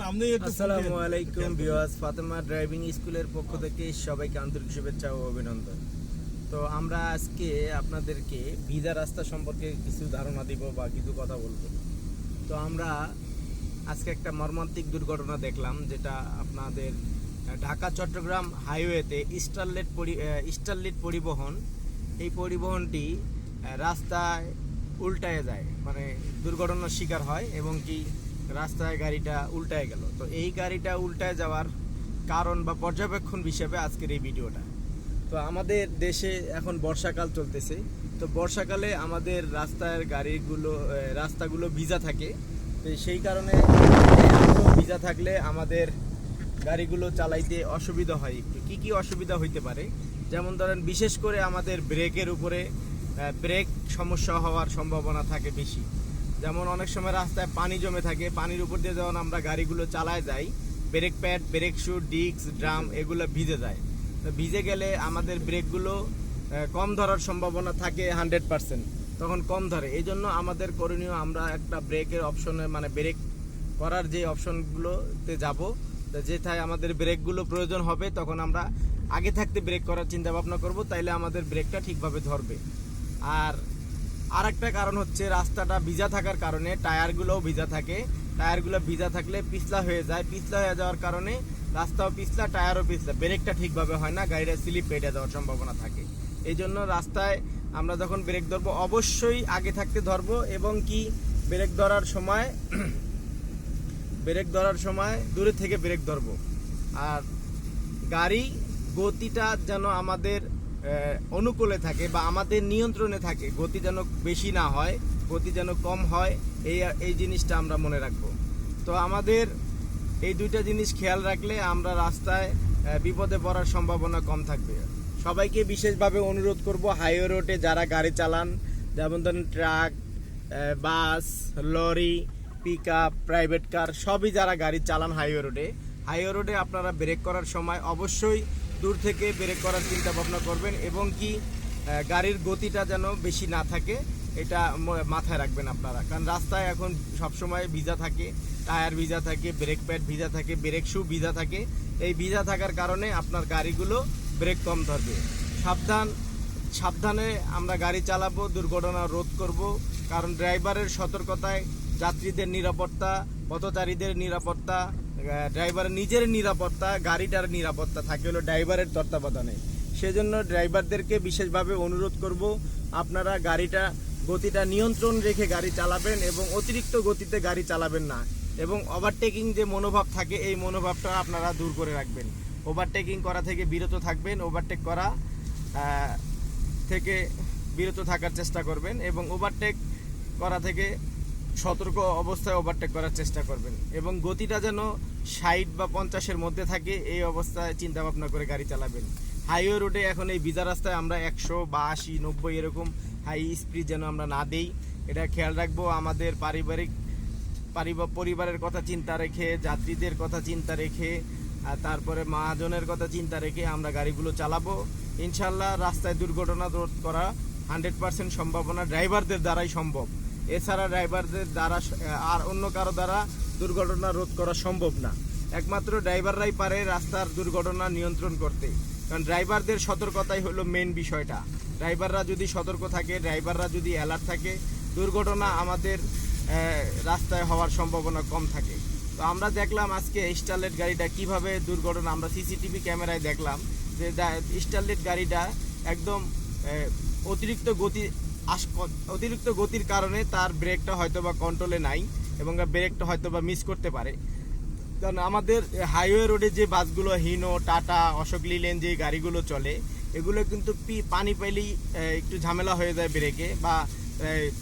আসসালামু আলাইকুম viewers Fatema driving স্কুলের পক্ষ থেকে সবাইকে আন্তরিক শুভেচ্ছা ও অভিনন্দন। তো আমরা আজকে আপনাদেরকে ভিজা রাস্তা সম্পর্কে কিছু ধারণা দিব বা কিছু কথা বলব। তো আমরা আজকে একটা মর্মান্তিক দুর্ঘটনা দেখলাম যেটা আপনাদের ঢাকা চট্টগ্রাম হাইওয়েতে স্টারলেট পরি স্টারলেট পরিবহন এই পরিবহনটি রাস্তায় উল্টায় যায় মানে দুর্ঘটনার শিকার হয় এবং কি রাস্তায় গাড়িটা উল্টায় গেল। তো এই গাড়িটা উল্টায় যাওয়ার কারণ বা পর্যবেক্ষণ হিসেবে আজকের এই ভিডিওটা। তো আমাদের দেশে এখন বর্ষাকাল চলতেছে। তো বর্ষাকালে আমাদের রাস্তার গাড়িগুলো রাস্তাগুলো ভিজা থাকে। তো সেই কারণে ভিজা থাকলে আমাদের গাড়িগুলো চালাইতে অসুবিধা হয় একটু। কী কী অসুবিধা হইতে পারে? যেমন ধরেন, বিশেষ করে আমাদের ব্রেকের উপরে ব্রেক সমস্যা হওয়ার সম্ভাবনা থাকে বেশি। যেমন অনেক সময় রাস্তায় পানি জমে থাকে, পানির উপর দিয়ে যখন আমরা গাড়িগুলো চালায় যাই brake pad brake shoe disc drum এগুলো ভিজে যায়। তো ভিজে গেলে আমাদের ব্রেকগুলো কম ধরার সম্ভাবনা থাকে হান্ড্রেড পার্সেন্ট তখন কম ধরে। এই জন্য আমাদের করণীয় আমরা একটা ব্রেকের অপশনে মানে ব্রেক করার যে অপশনগুলোতে যাব যেথায় আমাদের ব্রেকগুলো প্রয়োজন হবে, তখন আমরা আগে থাকতে ব্রেক করার চিন্তা ভাবনা করব, তাইলে আমাদের ব্রেকটা ঠিকভাবে ধরবে। আর আর একটা কারণ হচ্ছে রাস্তাটা ভিজা থাকার কারণে, টায়ারগুলোও ভিজা থাকে। টায়ারগুলো ভিজা থাকলে পিছলা হয়ে যায়। পিছলা হয়ে যাওয়ার কারণে রাস্তাও পিছলা, টায়ারও পিছলা। ব্রেকটা ঠিকভাবে হয় না গাড়িটা স্লিপ পেটে যাওয়ার সম্ভাবনা থাকে। এই জন্য রাস্তায় আমরা যখন ব্রেক ধরবো, অবশ্যই আগে থাকতে ধরবো এবং কি ব্রেক ধরার সময়, ব্রেক ধরার সময় দূরে থেকে ব্রেক ধরবো। আর গাড়ি গতিটা যেন আমাদের অনুকূলে থাকে বা আমাদের নিয়ন্ত্রণে থাকে, গতি যেন বেশি না হয়, গতি যেন কম হয়, এই এই জিনিসটা আমরা মনে রাখব। তো আমাদের এই দুইটা জিনিস খেয়াল রাখলে আমরা রাস্তায় বিপদে পড়ার সম্ভাবনা কম থাকবে। সবাইকে বিশেষভাবে অনুরোধ করব, হাইওয়ে রোডে যারা গাড়ি চালান, যেমন ধরেন truck bus, lorry pick up private car, সবই যারা গাড়ি চালান হাইওয়ে রোডে হাইওয়ে রোডে আপনারা ব্রেক করার সময় অবশ্যই দূর থেকে ব্রেক করার চিন্তা ভাবনা করবেন এবং কি গাড়ির গতিটা যেন বেশি না থাকে, এটা মাথায় রাখবেন আপনারা। কারণ রাস্তায় এখন সবসময় ভিজা থাকে, টায়ার ভিজা থাকে, ব্রেক প্যাড ভিজা থাকে, ব্রেক শু ভিজা থাকে। এই ভিজা থাকার কারণে আপনার গাড়িগুলো ব্রেক কম ধরবে। সাবধান সাবধানে আমরা গাড়ি চালাবো, দুর্ঘটনা রোধ করব। কারণ ড্রাইভারের সতর্কতায় যাত্রীদের নিরাপত্তা, পথচারীদের নিরাপত্তা ড্রাইভারের নিজের নিরাপত্তা, গাড়িটার নিরাপত্তা থাকে হলো ড্রাইভারের তত্ত্বাবধানে। সেজন্য ড্রাইভারদেরকে বিশেষভাবে অনুরোধ করব, আপনারা গাড়িটা, গতিটা নিয়ন্ত্রণ রেখে গাড়ি চালাবেন এবং অতিরিক্ত গতিতে গাড়ি চালাবেন না এবং ওভারটেকিং যে মনোভাব থাকে, এই মনোভাবটা আপনারা দূর করে রাখবেন। ওভারটেকিং করা থেকে বিরত থাকবেন ওভারটেক করা থেকে বিরত থাকার চেষ্টা করবেন এবং ওভারটেক করা থেকে সতর্ক অবস্থায় ওভারটেক করার চেষ্টা করবেন এবং গতিটা যেন ষাট বা পঞ্চাশের মধ্যে থাকে, এই অবস্থায় চিন্তা ভাবনা করে গাড়ি চালাবেন। হাইওয়ে রোডে এখন এই ভিজা রাস্তায় আমরা একশো বা আশি নব্বই এরকম হাই স্পিড যেন আমরা না দেই। এটা খেয়াল রাখব, আমাদের পারিবারিক পরিবারের কথা চিন্তা রেখে, যাত্রীদের কথা চিন্তা রেখে আর তারপরে মহাজনের কথা চিন্তা রেখে আমরা গাড়িগুলো চালাবো। ইনশাল্লাহ রাস্তায় দুর্ঘটনা রোধ করা হান্ড্রেড পার্সেন্ট সম্ভাবনা ড্রাইভারদের দ্বারাই সম্ভব। এছাড়া ড্রাইভারদের দ্বারা, আর অন্য কারও দ্বারা দুর্ঘটনা রোধ করা সম্ভব না। একমাত্র ড্রাইভাররাই পারে রাস্তার দুর্ঘটনা নিয়ন্ত্রণ করতে। কারণ ড্রাইভারদের সতর্কতাই হলো মেন বিষয়টা। ড্রাইভাররা যদি সতর্ক থাকে, ড্রাইভাররা যদি অ্যালার্ট থাকে, দুর্ঘটনা আমাদের রাস্তায় হওয়ার সম্ভাবনা কম থাকে। তো আমরা দেখলাম আজকে স্টারলেট গাড়িটা কীভাবে দুর্ঘটনা আমরা সিসিটিভি ক্যামেরায় দেখলাম যে স্টারলেট গাড়িটা একদম অতিরিক্ত গতি আস অতিরিক্ত গতির কারণে তার ব্রেকটা হয়তো বা কন্ট্রোলে নাই এবং ব্রেকটা হয়তো বা মিস করতে পারে। কারণ আমাদের হাইওয়ে রোডে যে বাসগুলো হিনো টাটা অশোক লিলেন যে গাড়িগুলো চলে এগুলো কিন্তু পি- পানি আহ, একটু ঝামেলা হয়ে যায় ব্রেকে বা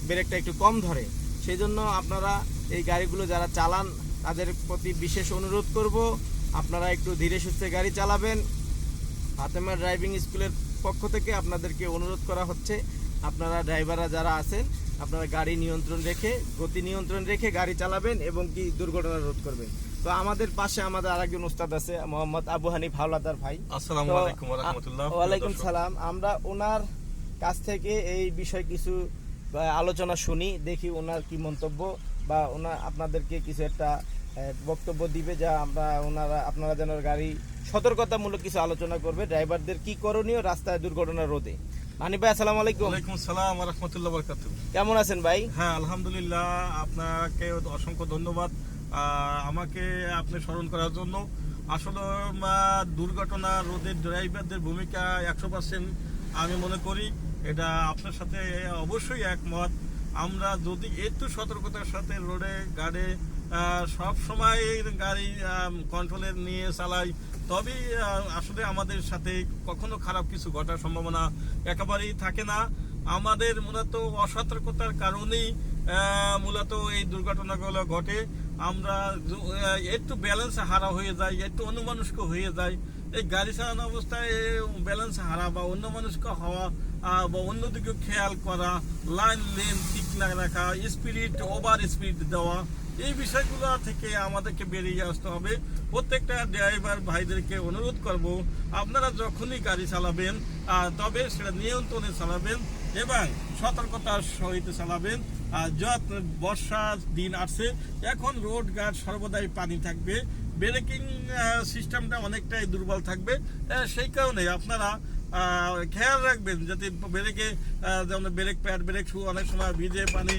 ব্রেকটা একটু কম ধরে। সেই জন্য আপনারা এই গাড়িগুলো যারা চালান তাদের প্রতি বিশেষ অনুরোধ করব আপনারা একটু ধীরে সুস্থে গাড়ি চালাবেন। ফাতেমা ড্রাইভিং স্কুলের পক্ষ থেকে আপনাদেরকে অনুরোধ করা হচ্ছে আপনারা ড্রাইভাররা যারা আছেন আপনারা গাড়ি নিয়ন্ত্রণ রেখে গতি নিয়ন্ত্রণ রেখে গাড়ি চালাবেন এবং কি দুর্ঘটনা রোধ করবেন। তো আমাদের পাশে আমাদের আরেকজন উস্তাদ আছে মোহাম্মদ আবু হানিফ হাওলাদার ভাই। আসসালামু আলাইকুম ওয়া রাহমাতুল্লাহ ওয়ালাইকুম সালাম। আমরা ওনার কাছ থেকে এই বিষয়ে কিছু আলোচনা শুনি দেখি ওনার কি মন্তব্য। বা ওনার আপনাদেরকে কিছু একটা বক্তব্য দিবে যা আমরা ওনারা আপনারা যেন গাড়ি সতর্কতামূলক কিছু আলোচনা করবে। ড্রাইভারদের কি করণীয়? রাস্তায় দুর্ঘটনা রোধে। মানি ভাই আসসালামু আলাইকুম। ওয়ালাইকুম আসসালাম রহমতুল্লাহ বরকাত কেমন আছেন ভাই? হ্যাঁ আলহামদুলিল্লাহ আপনাকে অসংখ্য ধন্যবাদ। আমাকে আপনি স্মরণ করার জন্য। আসলে দুর্ঘটনা রোধের ড্রাইভারদের ভূমিকা একশো পার্সেন্ট আমি মনে করি। এটা আপনার সাথে অবশ্যই একমত। আমরা যদি একটু সতর্কতার সাথে রোডে গাড়ি সব সময় গাড়ি কন্ট্রোলে নিয়ে চালাই আহ, আসলে আমাদের সাথে কখনো খারাপ কিছু ঘটার সম্ভাবনা একেবারেই থাকে না। আমাদের মূলত অসতর্কতার কারণেই মূলত এই দুর্ঘটনাগুলো ঘটে। আমরা একটু ব্যালেন্স হারা হয়ে যায় একটু অন্যমনস্ক হয়ে যায় এই গাড়ি চালানো অবস্থায় ব্যালেন্স হারা বা অন্য মানুষক হওয়া বা অন্যদিকে খেয়াল করা লাইন লেন ঠিক রাখা স্পিরিট ওভার স্পিড দেওয়া, এই বিষয়গুলো থেকে আমাদেরকে বেরিয়ে আসতে হবে। প্রত্যেকটা ড্রাইভার ভাইদেরকে অনুরোধ করব, আপনারা যখনই গাড়ি চালাবেন তবে সেটা নিয়ন্ত্রণে চালাবেন এবং সতর্কতার সহিত চালাবেন। যত বর্ষার দিন আসছে, এখন রোড ঘাট সর্বদাই পানি থাকবে। ব্রেকিং সিস্টেমটা অনেকটাই দুর্বল থাকবে। সেই কারণে আপনারা খেয়াল রাখবেন যাতে ব্রেকে যেমন ব্রেক প্যাড ব্রেক শু, অনেক সময় ভিজে পানি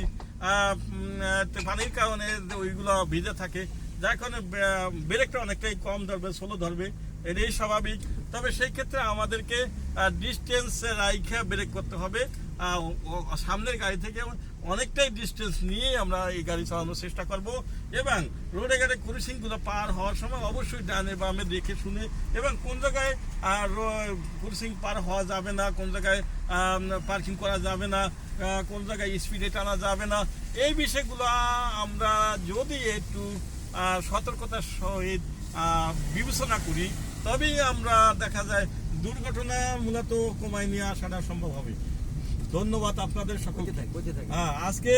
পানির কারণে ওইগুলো ভিজে থাকে, যার কারণে ব্রেকটা অনেকটাই কম ধরবে, স্লো ধরবে, এটাই স্বাভাবিক। তবে সেই ক্ষেত্রে আমাদেরকে ডিস্টেন্স রাইখে ব্রেক করতে হবে সামনের গাড়ি থেকে অনেকটাই ডিস্টেন্স নিয়ে আমরা এই গাড়ি চালানোর চেষ্টা করব এবং রোডে ঘাটে ক্রুসিংগুলো পার হওয়ার সময় অবশ্যই ডানে বামে দেখে শুনে এবং কোন জায়গায় ক্রুসিং পার হওয়া যাবে না, কোন জায়গায় পার্কিং করা যাবে না কোন জায়গায় স্পিডে টানা যাবে না, এই বিষয়গুলো আমরা যদি একটু সতর্কতার সহিত বিবেচনা করি, তবেই আমরা দেখা যায় দুর্ঘটনা মূলত কমায় নিয়ে আসাটা সম্ভব হবে। ধন্যবাদ আপনাদের সকলকে। হ্যাঁ আজকে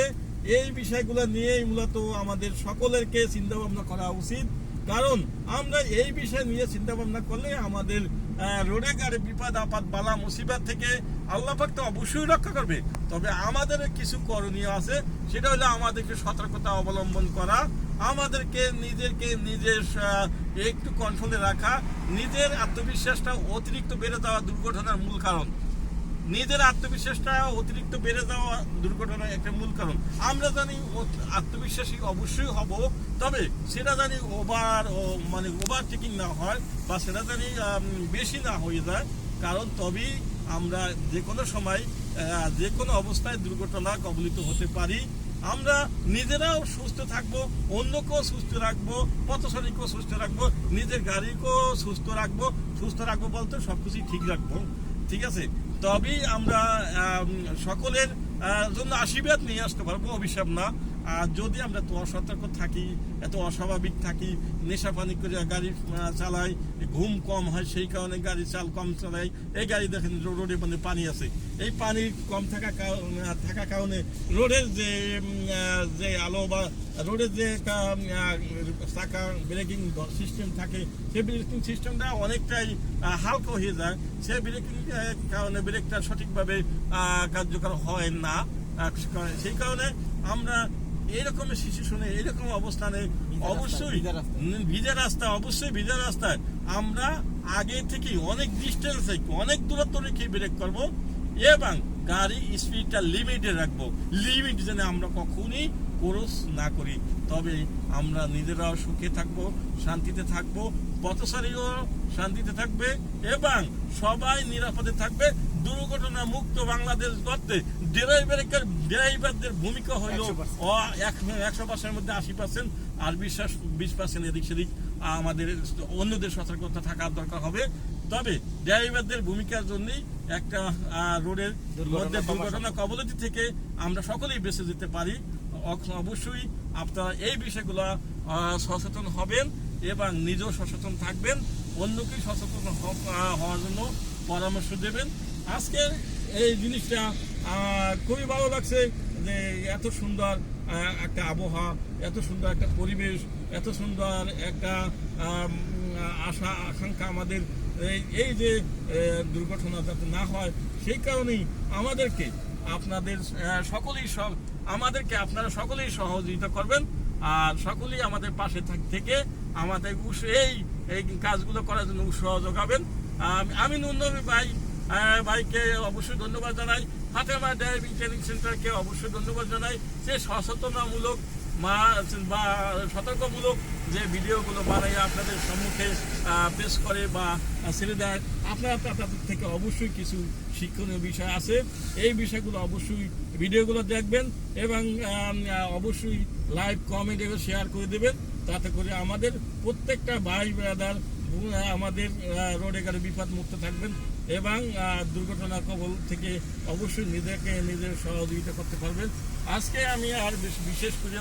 এই বিষয়গুলো নিয়েই মূলত আমাদের সকলেরকে চিন্তা ভাবনা করা উচিত। কারণ আমরা এই বিষয় নিয়ে চিন্তা ভাবনা করলে আমাদের আহ, রোডে গাড়ি বিপদ আপদ বালা মুসিবত থেকে আল্লাহ পাক তো অবশ্যই রক্ষা করবে। তবে আমাদের কিছু করণীয় আছে সেটা হলো আমাদেরকে সতর্কতা অবলম্বন করা আমাদেরকে নিজেকে নিজের একটু কন্ট্রোলে রাখা নিজের আত্মবিশ্বাসটা অতিরিক্ত বেড়ে যাওয়া দুর্ঘটনার মূল কারণ। নিজের আত্মবিশ্বাসটা অতিরিক্ত বেড়ে যাওয়া দুর্ঘটনার একটা মূল কারণ। আমরা জানি আত্মবিশ্বাসী অবশ্যই হব, তবে সেটা জানি ওভার মানে ওভার টেকিং না হয় বা সেটা জানি বেশি না হয়ে যায়। কারণ তবেই আমরা যে কোনো সময় যে কোনো অবস্থায় দুর্ঘটনা কবলিত হতে পারি। আমরা নিজেরাও সুস্থ থাকব, অন্যকেও সুস্থ রাখব, পথচারীকেও সুস্থ রাখব, নিজের গাড়িকেও সুস্থ রাখব সুস্থ রাখব বলতে সবকিছুই ঠিক রাখব। ঠিক আছে? তবেই আমরা সকলের জন্য আশীর্বাদ নিয়ে আসতে পারব অভিশাপ না। আর যদি আমরা এত অসতর্ক থাকি, এত অস্বাভাবিক থাকি, নেশা পানি করে গাড়ি চালাই ঘুম কম হয়, সেই কারণে গাড়ি চাল কম চালাই এই গাড়ি দেখেন রোডে মানে পানি আছে। এই পানি কম থাকা থাকা কারণে রোডের যে যে আলো বা রোডের যে চাকা ব্রেকিং সিস্টেম থাকে, সেই ব্রেকিং সিস্টেমটা অনেকটাই হালকা হয়ে যায়। সেই ব্রেকিং কারণে ব্রেকটা সঠিকভাবে কার্যকর হয় না। সেই কারণে আমরা এইরকম শিশু শুনে এইরকম অবস্থানে অবশ্যই ভিজা রাস্তা। অবশ্যই ভিজা রাস্তায় আমরা আগে থেকেই অনেক ডিস্টেন্সে অনেক দূরত্ব রেখে ব্রেক করব এবং গাড়ি স্পিডটা লিমিটে রাখব। লিমিট যেন আমরা কখনই ক্রস না করি। তবে আমরা নিজেরাও সুখে থাকব শান্তিতে থাকব পথচারীও শান্তিতে থাকবে এবং সবাই নিরাপদে থাকবে। দুর্ঘটনা মুক্ত বাংলাদেশ গড়তে ড্রাইভারের ড্রাইভারদের ভূমিকা হইল একশো পার্সেন্টের মধ্যে আশি পার্সেন্ট আর বিশ্বাস বিশ পার্সেন্ট এদিক সেদিক আমাদের অন্যদের সতর্কতা থাকার দরকার হবে। তবে ড্রাইভারদের ভূমিকার জন্যই একটা রোডের মধ্যে দুর্ঘটনা কবলতি থেকে আমরা সকলেই বেঁচে যেতে পারি। অবশ্যই আপনারা এই বিষয়গুলো সচেতন হবেন এবং নিজেও সচেতন থাকবেন। অন্যকে সচেতন হওয়ার জন্য পরামর্শ দেবেন। আজকে এই জিনিসটা খুবই ভালো লাগছে যে এত সুন্দর একটা আবহাওয়া, এত সুন্দর একটা পরিবেশ, এত সুন্দর একটা আশা, আকাঙ্ক্ষা আমাদের। এই- যে দুর্ঘটনা যাতে না হয়, সেই কারণেই আমাদেরকে আপনাদের সকলেই সব আমাদেরকে আপনারা সকলেই সহযোগিতা করবেন। আর সকলেই আমাদের পাশে থেকে আমাদের এই এই কাজগুলো করার জন্য উৎসাহ যোগাবেন। আম- নুনবী ভাই ভাইকে অবশ্যই ধন্যবাদ জানাই। ফাতেমা ড্রাইভিং ট্রেনিং সেন্টারকে অবশ্যই ধন্যবাদ জানাই। যে সচেতনামূলক, মা, বা সতর্কমূলক যে ভিডিওগুলো বানাই আপনাদের সম্মুখে পেশ করে বা ছেড়ে দেয়, আপনারা তাদের থেকে অবশ্যই কিছু শিক্ষণীয় বিষয় আছে। এই বিষয়গুলো অবশ্যই ভিডিওগুলো দেখবেন এবং অবশ্যই লাইভ কমেন্ট এবং শেয়ার করে দেবেন। তাতে করে আমাদের প্রত্যেকটা ভাই ব্রাদার আমাদের রোডে গাড়ি বিপদ মুক্ত থাকবেন এবং দুর্ঘটনা কবল থেকে অবশ্যই নিজেকে নিজের সহযোগিতা করতে পারবেন। আজকে আমি আর বেশ- বিশেষ করে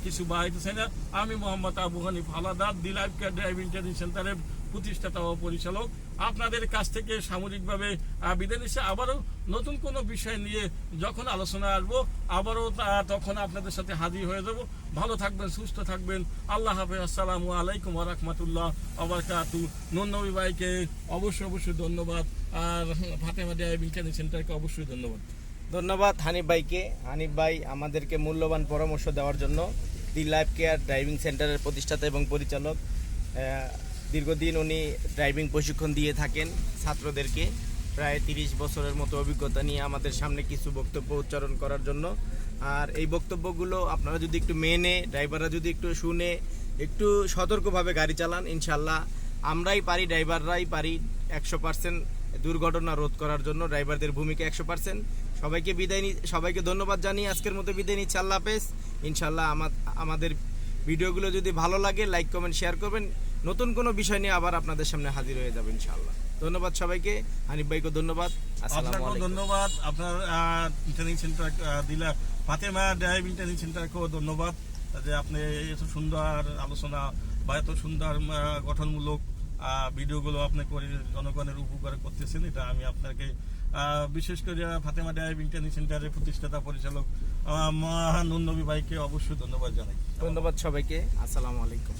কিছু বাহিত চাই না আমি Mohammad Abu Hanif Haldar the life care driving training সেন্টারের প্রতিষ্ঠাতা ও পরিচালক। আপনাদের কাছ থেকে সামরিকভাবে বিদায় নিচ্ছে। আবারও নতুন কোনো বিষয় নিয়ে যখন আলোচনা আসব, আবারও তখন আপনাদের সাথে হাজির হয়ে যাব। ভালো থাকবেন, সুস্থ থাকবেন। আল্লাহ হাফেজ। আসসালামু আলাইকুম রহমতুল্লাহ আবরকাতু নন্নবী ভাইকে অবশ্যই অবশ্যই ধন্যবাদ। আর ফাতেমা ড্রাইভিং ট্রেনিং সেন্টারকে অবশ্যই ধন্যবাদ। ধন্যবাদ হানিফ ভাইকে। হানিফ ভাই আমাদেরকে মূল্যবান পরামর্শ দেওয়ার জন্য দি লাইফ কেয়ার ড্রাইভিং সেন্টারের প্রতিষ্ঠাতা এবং পরিচালক। দীর্ঘদিন উনি ড্রাইভিং প্রশিক্ষণ দিয়ে থাকেন ছাত্রদেরকে। প্রায় তিরিশ বছরের মতো অভিজ্ঞতা নিয়ে আমাদের সামনে কিছু বক্তব্য উচ্চারণ করার জন্য। আর এই বক্তব্যগুলো আপনারা যদি একটু মেনে, ড্রাইভাররা যদি একটু শুনে, একটু সতর্কভাবে গাড়ি চালান ইনশাল্লাহ আমরাই পারি, ড্রাইভাররাই পারি একশো পার্সেন্ট দুর্ঘটনা রোধ করার জন্য, ড্রাইভারদের ভূমিকা একশো পার্সেন্ট। সবাইকে বিদায় নি, সবাইকে ধন্যবাদ জানিয়ে আজকের মতো বিদায় নিচ্ছি, আল্লাহ হাফেজ। ইনশাল্লাহ আমা- আমাদের ভিডিওগুলো যদি ভালো লাগে, লাইক, কমেন্ট, শেয়ার করবেন। নতুন কোনো বিষয় নিয়ে আবার আপনাদের সামনে হাজির হয়ে যাবে ইনশাল্লাহ ধন্যবাদ সবাইকে। হানিফ ভাইকে ধন্যবাদ। আসসালামু আপনাকেও ধন্যবাদ। আপনার ট্রেনিং সেন্টার দিলা ফাতেমা ড্রাইভিং ট্রেনিং সেন্টারকেও ধন্যবাদ যে আপনি এত সুন্দর আলোচনা বা এত সুন্দর গঠনমূলক ভিডিওগুলো আপনি করে জনগণের উপকার করতেছেন এটা আমি আপনাকে বিশেষ করে ফাতেমা ড্রাইভিং ট্রেনিং সেন্টারের প্রতিষ্ঠাতা পরিচালক নুন নবী ভাইকে অবশ্যই ধন্যবাদ জানাই। ধন্যবাদ সবাইকে। আসসালামু আলাইকুম।